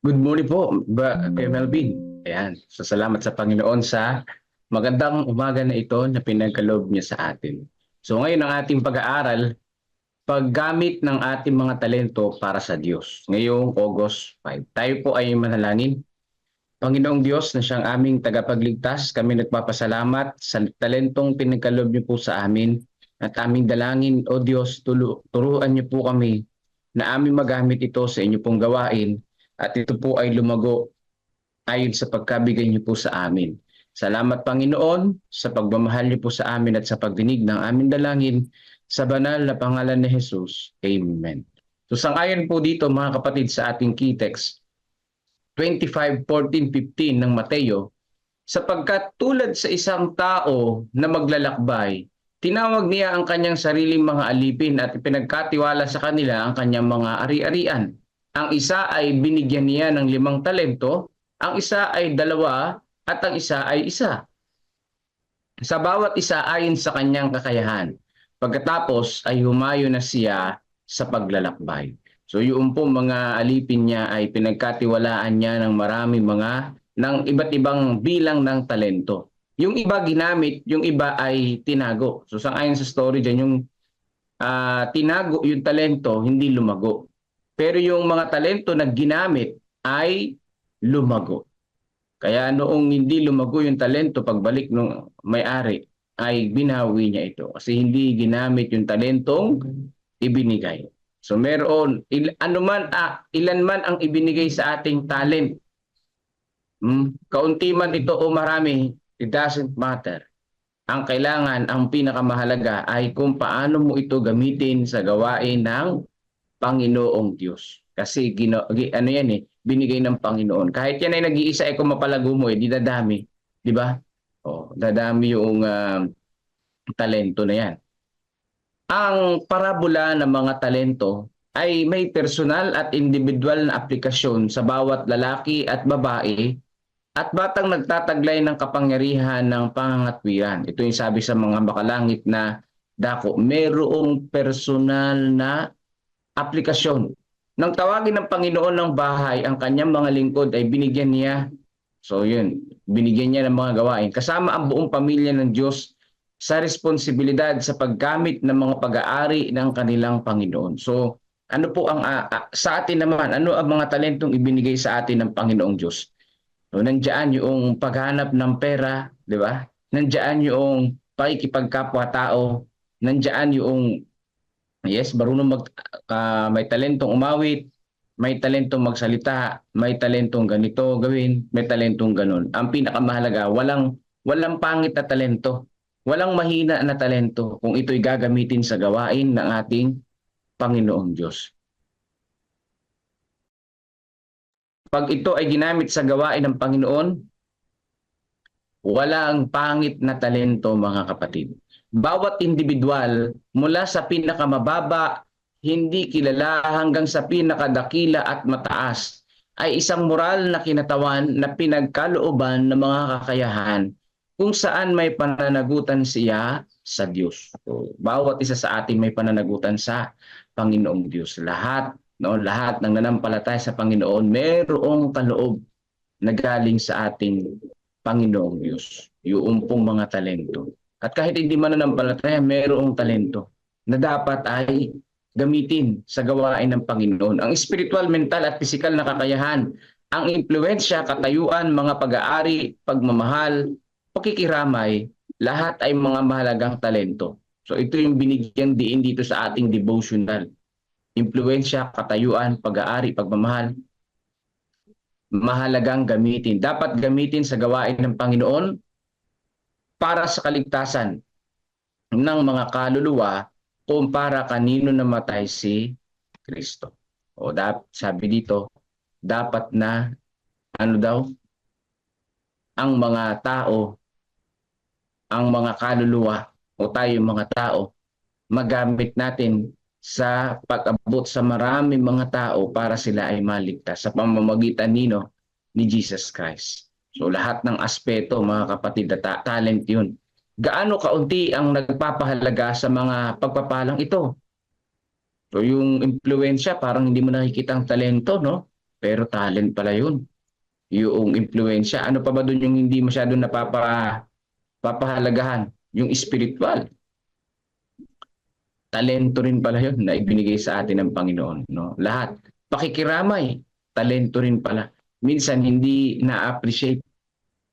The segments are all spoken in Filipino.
Good morning po, Melvin. Ayan, so salamat sa Panginoon sa magandang umaga na ito na pinagkaloob niya sa atin. So ngayon ang ating pag-aaral, paggamit ng ating mga talento para sa Diyos. Ngayong August 5. Tayo po ay manalangin. Panginoong Diyos na siyang aming tagapagligtas, kami nagpapasalamat sa talentong pinagkaloob niyo po sa amin at aming dalangin, O Diyos, tulu- turuan niyo po kami na aming magamit ito sa inyo pong gawain at ito po ay lumago ayon sa pagkabigay niyo po sa amin. Salamat Panginoon sa pagmamahal niyo po sa amin at sa pagdinig ng aming dalangin sa banal na pangalan ni Jesus. Amen. So sangayon po dito mga kapatid sa ating key text 25, 14, 15 ng Mateo sapagkat tulad sa isang tao na maglalakbay tinawag niya ang kanyang sariling mga alipin at ipinagkatiwala sa kanila ang kanyang mga ari-arian. Ang isa ay binigyan niya ng limang talento, ang isa ay dalawa, at ang isa ay isa. Sa bawat isa ayon sa kanyang kakayahan. Pagkatapos ay humayo na siya sa paglalakbay. So yung po mga alipin niya ay pinagkatiwalaan niya ng marami mga ng iba't ibang bilang ng talento. Yung iba ginamit, yung iba ay tinago. So sa ayon sa story dyan, yung ah, tinago yung talento, hindi lumago. Pero yung mga talento na ginamit ay lumago. Kaya noong hindi lumago yung talento, pagbalik ng may-ari, ay binawi niya ito. Kasi hindi ginamit yung talentong ibinigay. So meron, il, ano man, ah, ilan man ang ibinigay sa ating talent. Hmm, kaunti man ito o marami, it doesn't matter. Ang kailangan, ang pinakamahalaga ay kung paano mo ito gamitin sa gawain ng Panginoong Diyos. Kasi gino, gi- ano yan eh, binigay ng Panginoon. Kahit yan ay nag-iisa ay kung mapalago mo eh, di dadami. Di ba? Oh, dadami yung ah, talento na yan. Ang parabola ng mga talento ay may personal at individual na aplikasyon sa bawat lalaki at babae at batang nagtataglay ng kapangyarihan ng pangangatwiran. Ito yung sabi sa mga makalangit na dako. Merong personal na aplikasyon. Nang tawagin ng Panginoon ng bahay, ang kanyang mga lingkod ay binigyan niya. So yun, binigyan niya ng mga gawain. Kasama ang buong pamilya ng Diyos sa responsibilidad sa paggamit ng mga pag-aari ng kanilang Panginoon. So ano po ang ah, ah, sa atin naman, ano ang mga talentong ibinigay sa atin ng Panginoong Diyos? So, nandiyan yung paghanap ng pera, di ba? Nandiyan yung pakikipagkapwa-tao, nandiyan yung yes, marunong mag ah, may talentong umawit, may talentong magsalita, may talentong ganito gawin, may talentong ganun. Ang pinakamahalaga, walang walang pangit na talento. Walang mahina na talento kung ito'y gagamitin sa gawain ng ating Panginoong Diyos. Pag ito ay ginamit sa gawain ng Panginoon, walang pangit na talento mga kapatid. Bawat individual mula sa pinakamababa, hindi kilala hanggang sa pinakadakila at mataas ay isang moral na kinatawan na pinagkalooban ng mga kakayahan kung saan may pananagutan siya sa Diyos. So, bawat isa sa atin may pananagutan sa Panginoong Diyos. Lahat, no, lahat ng nanampalataya sa Panginoon, mayroong kaloob na galing sa ating Panginoong Diyos. Yung pong mga talento. At kahit hindi mananampalataya, mayroong talento na dapat ay gamitin sa gawain ng Panginoon. Ang spiritual, mental at physical na kakayahan, ang impluensya, katayuan, mga pag-aari, pagmamahal, pakikiramay, lahat ay mga mahalagang talento. So ito yung binigyan diin dito sa ating devotional. Impluensya, katayuan, pag-aari, pagmamahal, mahalagang gamitin. Dapat gamitin sa gawain ng Panginoon para sa kaligtasan ng mga kaluluwa kung para kanino namatay si Kristo. O dap, sabi dito, dapat na ano daw ang mga tao ang mga kaluluwa o tayo mga tao magamit natin sa pag-abot sa marami mga tao para sila ay maligtas sa pamamagitan nino ni Jesus Christ. So lahat ng aspeto mga kapatid, ta- talent yun. Gaano kaunti ang nagpapahalaga sa mga pagpapalang ito? So yung impluensya, parang hindi mo nakikita ang talento, no? pero talent pala yun. Yung impluensya. Ano pa ba doon yung hindi masyado napapa, papahalagahan? Yung spiritual. Talento rin pala yun na ibinigay sa atin ng Panginoon. No? Lahat. Pakikiramay, talento rin pala. Minsan hindi na-appreciate.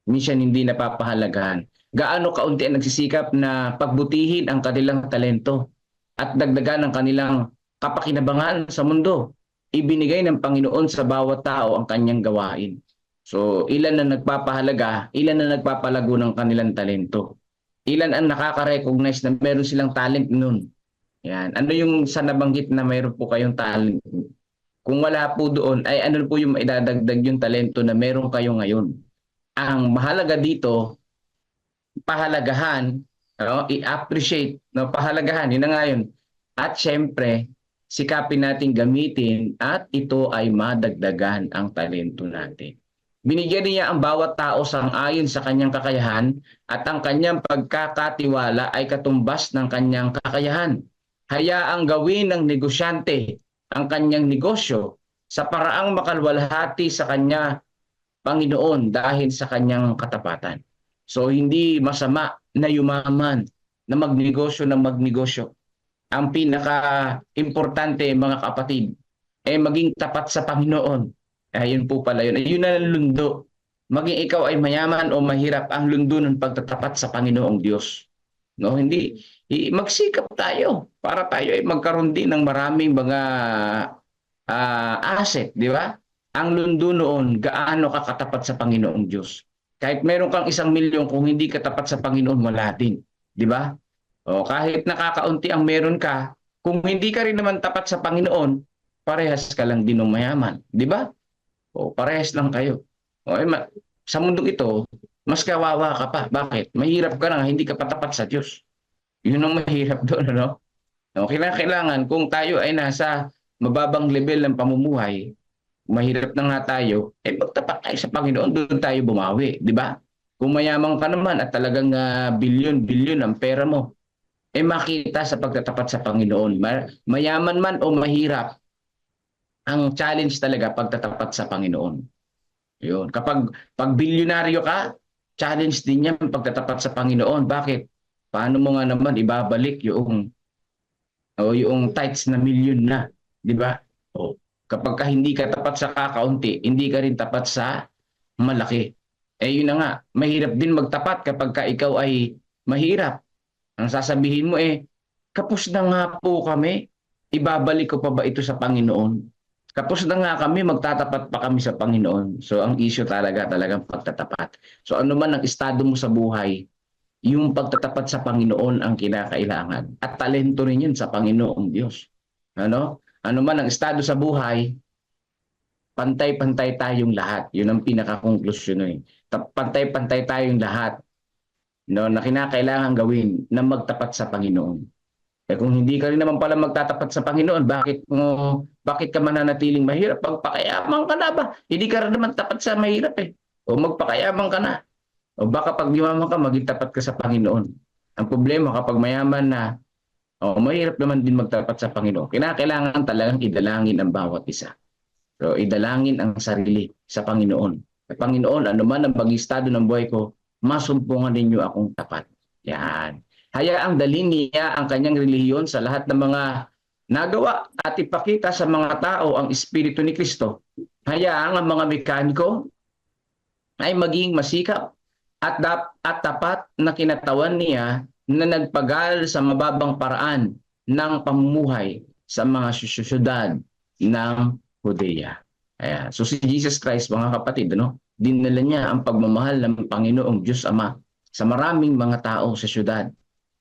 Minsan hindi napapahalagahan. Gaano kaunti ang nagsisikap na pagbutihin ang kanilang talento at dagdagan ang kanilang kapakinabangan sa mundo. Ibinigay ng Panginoon sa bawat tao ang kanyang gawain. So, ilan na nagpapahalaga, ilan na nagpapalago ng kanilang talento. Ilan ang nakaka-recognize na meron silang talent nun. Yan. Ano yung sa nabanggit na mayroon po kayong talent? Kung wala po doon, ay ano po yung maidadagdag yung talento na meron kayo ngayon? Ang mahalaga dito, pahalagahan, no? i-appreciate, no? pahalagahan, yun na nga yun. At syempre, sikapin natin gamitin at ito ay madagdagan ang talento natin. Binigyan niya ang bawat tao sang ayon sa kanyang kakayahan at ang kanyang pagkakatiwala ay katumbas ng kanyang kakayahan. Hayaang gawin ng negosyante ang kanyang negosyo sa paraang makalwalhati sa kanya Panginoon dahil sa kanyang katapatan. So hindi masama na yumaman na magnegosyo ng magnegosyo. Ang pinaka-importante mga kapatid ay maging tapat sa Panginoon. Ayun po pala yun. Ayun na ang lundo. Maging ikaw ay mayaman o mahirap ang lundo ng pagtatapat sa Panginoong Diyos. No, hindi magsikap tayo para tayo ay magkaroon din ng maraming mga ah, asset, di ba? Ang lundo noon, gaano ka katapat sa Panginoong Diyos. Kahit meron kang isang milyon, kung hindi ka tapat sa Panginoon, wala din. Di ba? O kahit nakakaunti ang meron ka, kung hindi ka rin naman tapat sa Panginoon, parehas ka lang din ng mayaman. Di ba? O parehas lang kayo. O, eh, sa mundong ito, mas kawawa ka pa. Bakit? Mahirap ka na, hindi ka patapat sa Diyos. Yun ang mahirap doon, ano? O, kailangan, kailangan kung tayo ay nasa mababang level ng pamumuhay, mahirap na nga tayo, eh magtapat tayo sa Panginoon, doon tayo bumawi, di ba? Kung mayaman ka naman at talagang uh, bilyon-bilyon ang pera mo, eh makita sa pagtatapat sa Panginoon. Ma- mayaman man o mahirap, ang challenge talaga pagtatapat sa Panginoon. Yun. Kapag pag bilyonaryo ka, challenge din yan pagtatapat sa Panginoon. Bakit? Paano mo nga naman ibabalik yung o yung tithes na milyon na, di ba? O kapag ka hindi ka tapat sa kakaunti, hindi ka rin tapat sa malaki. Eh yun na nga, mahirap din magtapat kapag ka ikaw ay mahirap. Ang sasabihin mo eh, kapos na nga po kami, ibabalik ko pa ba ito sa Panginoon? Kapos na nga kami, magtatapat pa kami sa Panginoon. So ang issue talaga, talagang pagtatapat. So ano man ang estado mo sa buhay, yung pagtatapat sa Panginoon ang kinakailangan. At talento rin yun sa Panginoong Diyos. Ano? Ano man ang estado sa buhay, pantay-pantay tayong lahat. Yun ang pinaka-conclusion eh. Ta- Pantay-pantay tayong lahat no, na kinakailangan gawin na magtapat sa Panginoon. Eh kung hindi ka rin naman pala magtatapat sa Panginoon, bakit mo bakit ka mananatiling mahirap? Pagpakayaman ka na ba? Hindi ka rin naman tapat sa mahirap eh. O magpakayaman ka na. O baka pag yumaman ka, maging tapat ka sa Panginoon. Ang problema kapag mayaman na, o mahirap naman din magtapat sa Panginoon. Kinakailangan talagang idalangin ang bawat isa. So idalangin ang sarili sa Panginoon. Panginoon, ano man ang estado ng buhay ko, masumpungan ninyo akong tapat. Yan. Hayaang dalhin niya ang kanyang relihiyon sa lahat ng mga nagawa at ipakita sa mga tao ang Espiritu ni Kristo. Hayaang ang mga mekaniko ay maging masikap at, dap- at tapat na kinatawan niya na nagpagal sa mababang paraan ng pamumuhay sa mga syudad ng Judea. Ayan. So si Jesus Christ, mga kapatid, ano, dinala niya ang pagmamahal ng Panginoong Diyos Ama sa maraming mga tao sa syudad.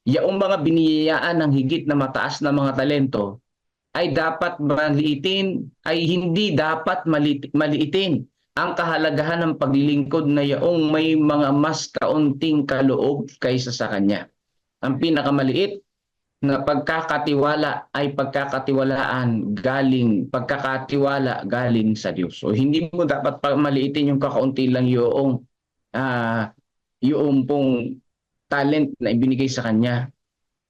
Yaong mga biniyayaan ng higit na mataas na mga talento ay dapat maliitin, ay hindi dapat mali- maliitin ang kahalagahan ng paglilingkod na yaong may mga mas kaunting kaloob kaysa sa kanya. Ang pinakamaliit na pagkakatiwala ay pagkakatiwalaan galing, pagkakatiwala galing sa Diyos. So hindi mo dapat pa maliitin yung kakaunti lang yung ah yung pong talent na ibinigay sa kanya.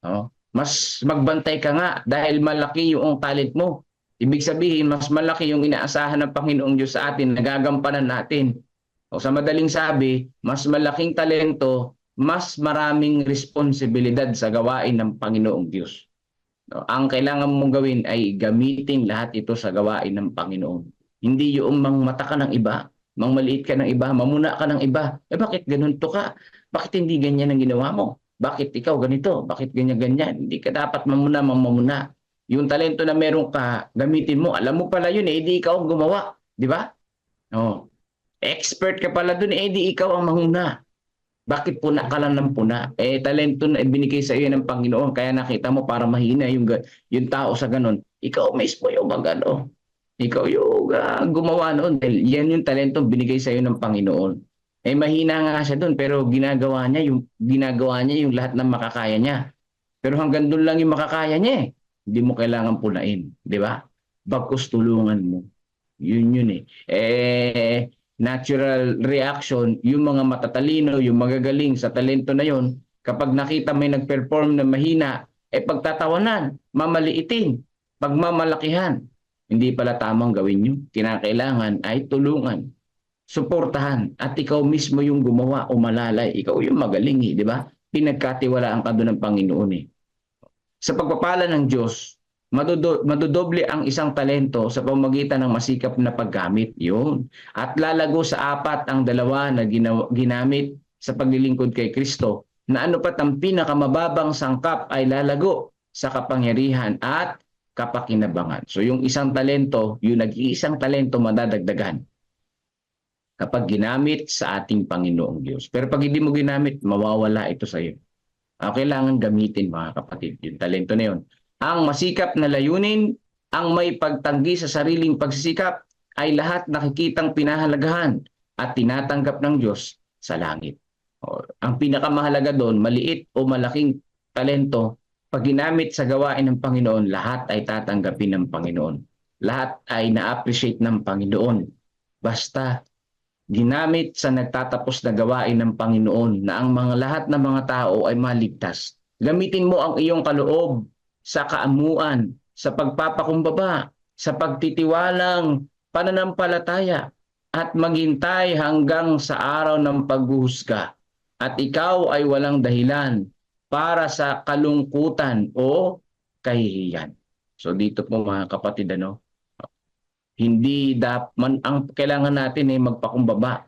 Oh, mas magbantay ka nga dahil malaki yung talent mo. Ibig sabihin, mas malaki yung inaasahan ng Panginoong Diyos sa atin, nagagampanan natin. O sa madaling sabi, mas malaking talento, mas maraming responsibilidad sa gawain ng Panginoong Diyos. No, ang kailangan mong gawin ay gamitin lahat ito sa gawain ng Panginoon. Hindi yung mangmata ka ng iba, mangmaliit ka ng iba, mamuna ka ng iba. Eh bakit ganun to ka? Bakit hindi ganyan ang ginawa mo? Bakit ikaw ganito? Bakit ganyan-ganyan? Hindi ka dapat mamuna, mamamuna. Yung talento na meron ka, gamitin mo. Alam mo pala yun, eh, di ikaw ang gumawa. Di ba? Oh. Expert ka pala dun, eh, di ikaw ang mahuna. Bakit puna ka lang ng puna? Eh, talento na ibinigay sa iyo ng Panginoon. Kaya nakita mo para mahina yung, yung tao sa ganun. Ikaw mismo yung magano. Ikaw yung ah, gumawa noon. Dahil yan yung talento binigay sa iyo ng Panginoon. Eh, mahina nga siya doon, pero ginagawa niya yung, ginagawa niya yung lahat ng makakaya niya. Pero hanggang doon lang yung makakaya niya eh. Hindi mo kailangan punain. Di ba? Bagkus tulungan mo. Yun yun eh. Eh, natural reaction, yung mga matatalino, yung magagaling sa talento na yon, kapag nakita may nag-perform na mahina, eh pagtatawanan, mamaliitin, pagmamalakihan. Hindi pala tamang gawin yun. Kinakailangan ay tulungan, suportahan, at ikaw mismo yung gumawa o malalay. Ikaw yung magaling eh, di ba? Pinagkatiwalaan ka doon ng Panginoon eh. Sa pagpapala ng Diyos, madodo, madodoble ang isang talento sa pamagitan ng masikap na paggamit. Yun. At lalago sa apat ang dalawa na ginaw- ginamit sa paglilingkod kay Kristo na ano pat ang pinakamababang sangkap ay lalago sa kapangyarihan at kapakinabangan. So yung isang talento, yung nag-iisang talento madadagdagan kapag ginamit sa ating Panginoong Diyos. Pero pag hindi mo ginamit, mawawala ito sa iyo. Ah, kailangan gamitin mga kapatid yung talento na yun. Ang masikap na layunin, ang may pagtanggi sa sariling pagsisikap ay lahat nakikitang pinahalagahan at tinatanggap ng Diyos sa langit. O, ang pinakamahalaga doon, maliit o malaking talento, pag ginamit sa gawain ng Panginoon, lahat ay tatanggapin ng Panginoon. Lahat ay na-appreciate ng Panginoon. Basta ginamit sa nagtatapos na gawain ng Panginoon na ang mga lahat ng mga tao ay maligtas. Gamitin mo ang iyong kaloob sa kaamuan, sa pagpapakumbaba, sa pagtitiwalang pananampalataya at maghintay hanggang sa araw ng paghuhusga. At ikaw ay walang dahilan para sa kalungkutan o kahihiyan. So dito po mga kapatid ano, hindi dap man ang kailangan natin ay magpakumbaba.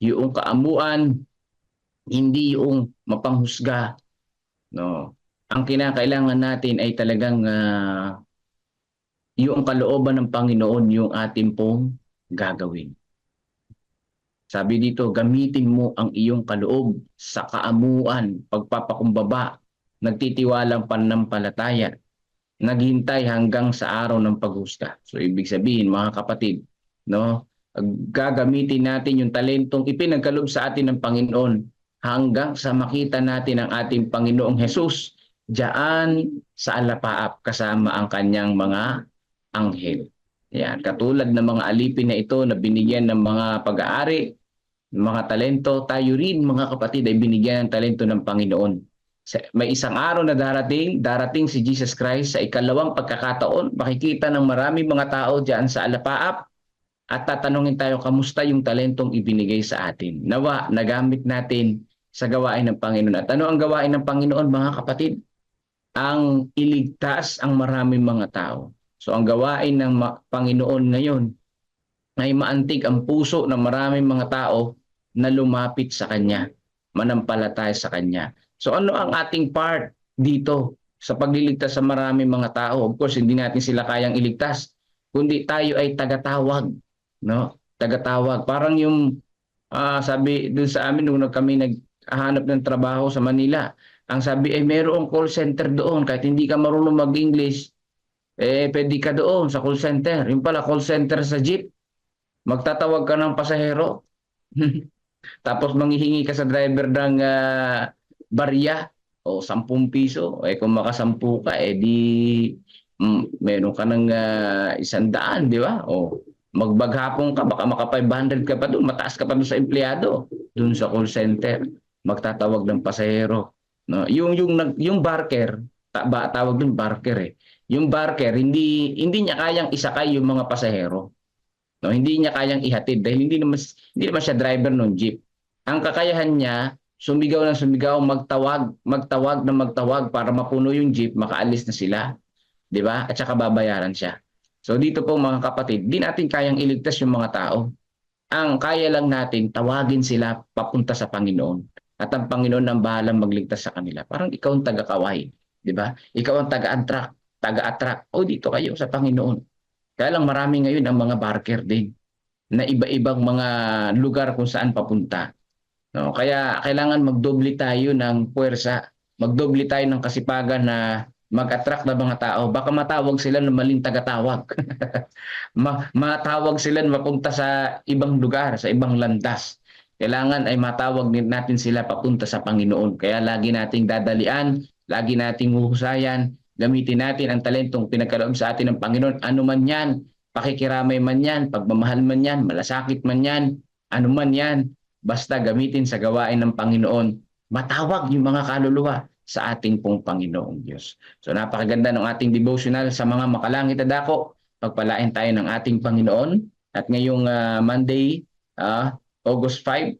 Yung kaamuan, hindi yung mapanghusga. No. Ang kinakailangan natin ay talagang ah, yung kalooban ng Panginoon yung atin pong gagawin. Sabi dito, gamitin mo ang iyong kaloob sa kaamuan, pagpapakumbaba, nagtitiwalang pananampalataya, naghintay hanggang sa araw ng paghusta. So ibig sabihin mga kapatid, no, gagamitin natin yung talentong ipinagkaloob sa atin ng Panginoon hanggang sa makita natin ang ating Panginoong Hesus diyan sa alapaap kasama ang kanyang mga anghel. Yan, katulad ng mga alipin na ito na binigyan ng mga pag-aari, mga talento, tayo rin mga kapatid ay binigyan ng talento ng Panginoon. May isang araw na darating, darating si Jesus Christ sa ikalawang pagkakataon, makikita ng maraming mga tao diyan sa alapaap at tatanungin tayo kamusta yung talentong ibinigay sa atin. Nawa, nagamit natin sa gawain ng Panginoon. At ano ang gawain ng Panginoon mga kapatid? Ang iligtas ang maraming mga tao. So ang gawain ng Panginoon ngayon ay maantig ang puso ng maraming mga tao na lumapit sa Kanya, manampalataya sa Kanya. So ano ang ating part dito sa pagliligtas sa maraming mga tao? Of course, hindi natin sila kayang iligtas, kundi tayo ay tagatawag, no? Tagatawag. Parang yung ah, sabi dun sa amin nung kami naghahanap ng trabaho sa Manila, ang sabi ay mayroong call center doon kahit hindi ka marunong mag-English, eh pwede ka doon sa call center. Yung pala call center sa jeep. Magtatawag ka ng pasahero. Tapos manghihingi ka sa driver ng ah, barya o 10 piso. Eh kung makasampu ka, eh di mm, meron ka ng ah, isang daan, di ba? O magbaghapon ka, baka maka 500 ka pa doon, mataas ka pa doon sa empleyado, doon sa call center, magtatawag ng pasahero. No? Yung yung yung barker, ta, ba, tawag doon barker eh. yung barker hindi hindi niya kayang isakay yung mga pasahero. No, hindi niya kayang ihatid dahil hindi naman hindi naman siya driver ng jeep. Ang kakayahan niya sumigaw ng sumigaw, magtawag, magtawag na magtawag para mapuno yung jeep, makaalis na sila. 'Di ba? At saka babayaran siya. So dito po mga kapatid, di natin kayang iligtas yung mga tao. Ang kaya lang natin, tawagin sila papunta sa Panginoon. At ang Panginoon ang bahalang magligtas sa kanila. Parang ikaw ang taga-kaway, di ba? Ikaw ang taga-attract, taga-attract. O dito kayo sa Panginoon. Kaya lang marami ngayon ang mga barker din na iba-ibang mga lugar kung saan papunta. No, kaya kailangan magdoble tayo ng puwersa, magdoble tayo ng kasipagan na mag-attract ng mga tao. Baka matawag sila ng maling tagatawag. Ma- matawag sila na mapunta sa ibang lugar, sa ibang landas. Kailangan ay matawag natin sila papunta sa Panginoon. Kaya lagi nating dadalian, lagi nating huhusayan, gamitin natin ang talentong pinagkaloob sa atin ng Panginoon. Ano man yan, pakikiramay man yan, pagmamahal man yan, malasakit man yan, ano man yan, basta gamitin sa gawain ng Panginoon. Matawag yung mga kaluluwa sa ating pong Panginoong Diyos. So napakaganda ng ating devotional sa mga makalangit na dako. Pagpalain tayo ng ating Panginoon. At ngayong ah, Monday, ah, August 5,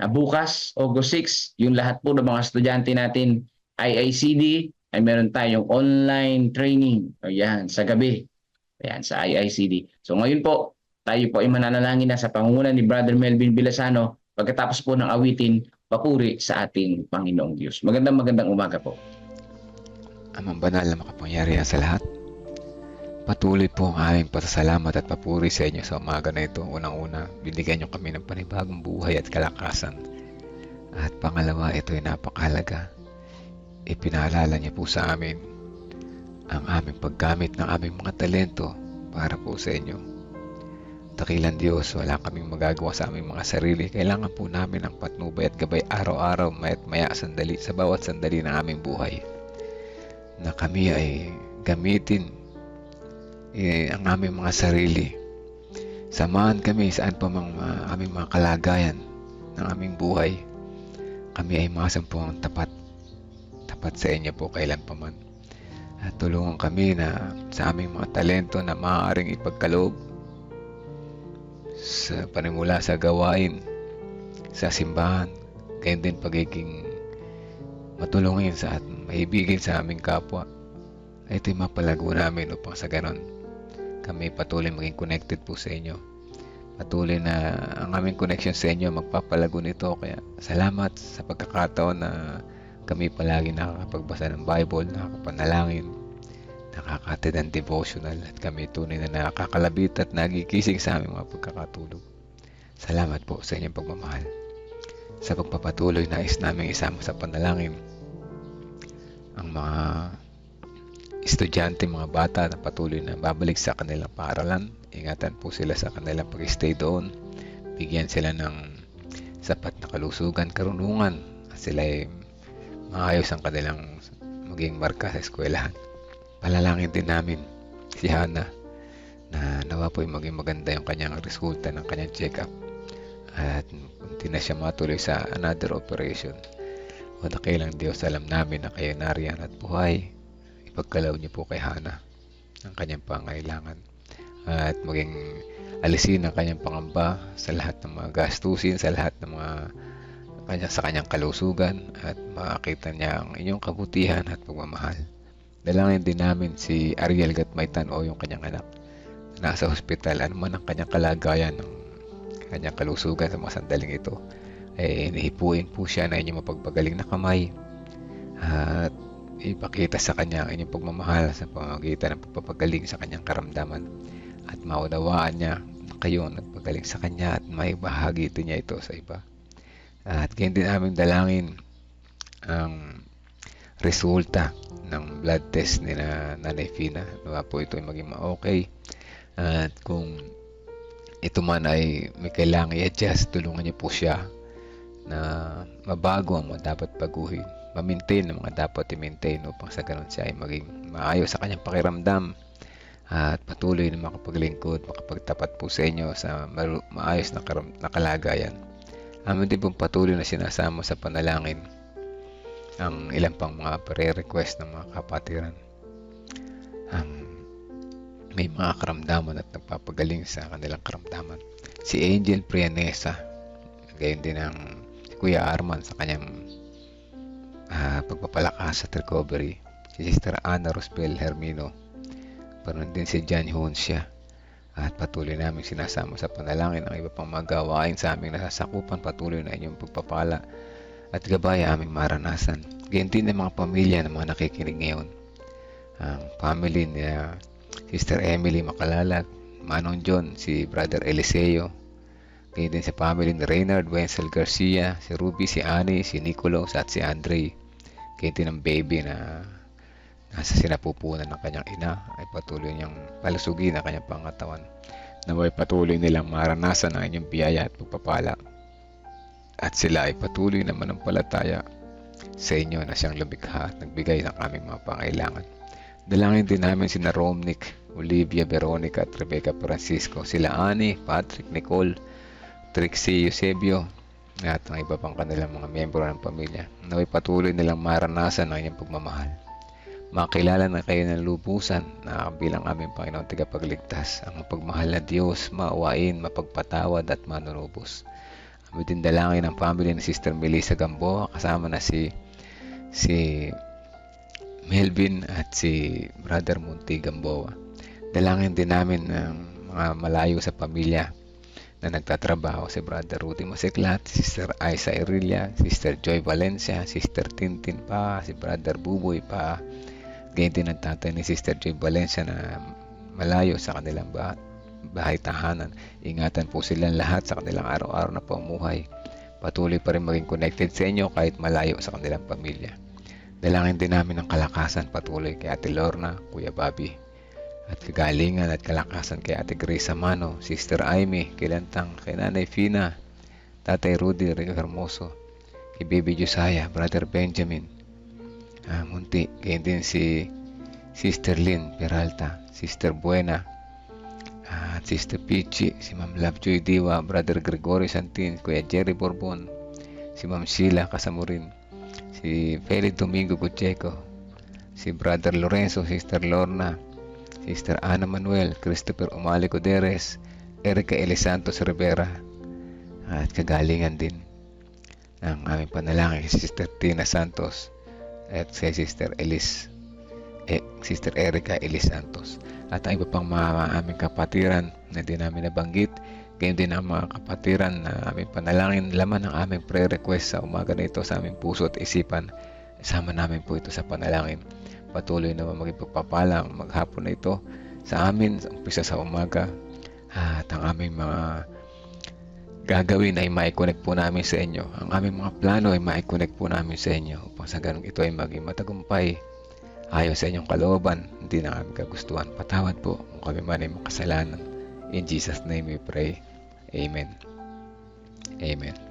ah, bukas, August 6, yung lahat po ng mga estudyante natin IICD ay meron tayong online training. Ayan, sa gabi. Ayan, sa IICD. So ngayon po, tayo po ay mananalangin na sa pangunguna ni Brother Melvin Bilasano pagkatapos po ng awitin papuri sa ating Panginoong Diyos. Magandang magandang umaga po. Amang banal na makapangyarihan sa lahat. Patuloy po ang aming pasasalamat at papuri sa inyo sa umaga na ito. Unang-una, binigyan niyo kami ng panibagong buhay at kalakasan. At pangalawa, ito ay napakahalaga. Ipinaalala niyo po sa amin ang aming paggamit ng aming mga talento para po sa inyo. Dakilan Diyos, wala kaming magagawa sa aming mga sarili. Kailangan po namin ang patnubay at gabay araw-araw, maya't maya sandali sa bawat sandali ng aming buhay. Na kami ay gamitin eh, ang aming mga sarili. Samahan kami saan pa mang uh, aming mga kalagayan ng aming buhay. Kami ay mga sampung tapat. Tapat sa inyo po kailan pa man. At tulungan kami na sa aming mga talento na maaaring ipagkaloob sa panimula sa gawain sa simbahan gayon din pagiging matulungin sa at maibigin sa aming kapwa. Ito'y mapalago namin upang sa ganon kami patuloy maging connected po sa inyo. Patuloy na ang aming connection sa inyo magpapalago nito. Kaya salamat sa pagkakataon na kami palagi nakakapagbasa ng Bible nakakapanalangin nakakatid ang devotional at kami tunay na nakakalabit at nagikising sa aming mga pagkakatulog. Salamat po sa inyong pagmamahal. Sa pagpapatuloy nais namin isama sa panalangin ang mga estudyante, mga bata na patuloy na babalik sa kanilang paaralan. Ingatan po sila sa kanilang pag-stay doon. Bigyan sila ng sapat na kalusugan, karunungan. At sila ay maayos ang kanilang maging marka sa eskwelahan Palalangin din namin si Hana na nawa po ay maging maganda yung kanyang resulta ng kanyang check-up at hindi na siya matuloy sa another operation. O nakilang Diyos, alam namin na kayo nariyan at buhay. Ipagkalaw niyo po kay Hana ang kanyang pangailangan at maging alisin ang kanyang pangamba sa lahat ng mga gastusin, sa lahat ng mga kanya, sa kanyang kalusugan at makakita niya ang inyong kabutihan at pagmamahal. Dalangin din namin si Ariel Gatmaitan o yung kanyang anak. Nasa hospital, ano man ang kanyang kalagayan ng kanyang kalusugan sa mga sandaling ito. Eh, inihipuin po siya na inyong mapagpagaling na kamay at ipakita sa kanya ang inyong pagmamahal sa pamamagitan ng pagpapagaling sa kanyang karamdaman at maunawaan niya na kayo nagpagaling sa kanya at may bahagi din niya ito sa iba. At ganyan din namin dalangin ang resulta ng blood test ni na Nanay Fina. Nawa po ito ay maging ma-okay. At kung ito man ay may kailangan i-adjust, tulungan niyo po siya na mabago ang mga dapat baguhin. Ma-maintain ang mga dapat i-maintain upang sa ganun siya ay maging maayos sa kanyang pakiramdam at patuloy na makapaglingkod, makapagtapat po sa inyo sa maayos na, na kalagayan. Amin din pong patuloy na sinasama sa panalangin ang ilan pang mga pre-request ng mga kapatiran. ang may mga karamdaman at nagpapagaling sa kanilang karamdaman. Si Angel Prianesa, gayon din ang Kuya Arman sa kanyang ah, pagpapalakas at recovery. Si Sister Ana Rospel Hermino, parang din si John Huncia at patuloy namin sinasama sa panalangin ang iba pang mga gawain sa aming nasasakupan patuloy na inyong pagpapala at gabay ang aming maranasan. Ganyan din ang mga pamilya ng mga nakikinig ngayon. Ang family ni ah, Sister Emily Makalalag, Manong John, si Brother Eliseo, ganyan din sa family ni Reynard Wenzel Garcia, si Ruby, si Annie, si Nicolos at si Andre. Ganyan din ang baby na nasa sinapupunan ng kanyang ina ay patuloy niyang palusugin ang kanyang pangatawan. Naway patuloy nilang maranasan ang inyong biyaya at pagpapala. At sila ay patuloy na manampalataya sa inyo na siyang lumikha at nagbigay ng aming mga pangailangan. Dalangin din namin sina Romnick, Olivia, Veronica at Rebecca Francisco, sila Ani, Patrick, Nicole, Trixie, Eusebio, at ang iba pang kanilang mga miyembro ng pamilya. Naway patuloy nilang maranasan ang inyong pagmamahal. Makilala na kayo ng lubusan na bilang aming Panginoon tagapagligtas, ang mapagmahal na Diyos, maawain, mapagpatawad at manunubos. Kami din dalangin ang family ni Sister Melissa Gamboa kasama na si si Melvin at si Brother Munti Gamboa. Dalangin din namin ang mga malayo sa pamilya na nagtatrabaho si Brother Rudy Masiklat, Sister Aiza Irilia, Sister Joy Valencia, Sister Tintin pa, si Brother Buboy pa. Din ang tatay ni Sister Joy Valencia na malayo sa kanilang ba bahay tahanan. Ingatan po silang lahat sa kanilang araw-araw na pamumuhay. Patuloy pa rin maging connected sa inyo kahit malayo sa kanilang pamilya. Dalangin din namin ang kalakasan patuloy kay Ate Lorna, Kuya Bobby, at kagalingan at kalakasan kay Ate Grace Amano, Sister Amy, kay Lantang, kay Nanay Fina, Tatay Rudy Rico Hermoso, kay Baby Josiah, Brother Benjamin, ah, Munti, kay din si Sister Lynn Peralta, Sister Buena, at Sister Pichi, si Ma'am Lovejoy Diwa, Brother Gregorio Santin, Kuya Jerry Borbon, si Ma'am Sheila Kasamurin, si Feli Domingo Gutcheco, si Brother Lorenzo, Sister Lorna, Sister Ana Manuel, Christopher Umali Coderes, Erica Elisantos Rivera, at kagalingan din ng aming panalangin si Sister Tina Santos at si Sister Elis eh, Sister Erica Elis Santos. At ang iba pang mga aming kapatiran na di namin nabanggit gayon din ang mga kapatiran na aming panalangin laman ng aming prayer request sa umaga na ito sa aming puso at isipan. Isama namin po ito sa panalangin. Patuloy na maging pagpapalang maghapon na ito sa amin sa umpisa sa umaga. At ang aming mga gagawin ay mai-connect po namin sa inyo. Ang aming mga plano ay mai-connect po namin sa inyo upang sa ganun ito ay maging matagumpay ayon sa inyong kalooban, hindi na kami kagustuhan. Patawad po kung kami man ay makasalanan. In Jesus' name we pray. Amen. Amen.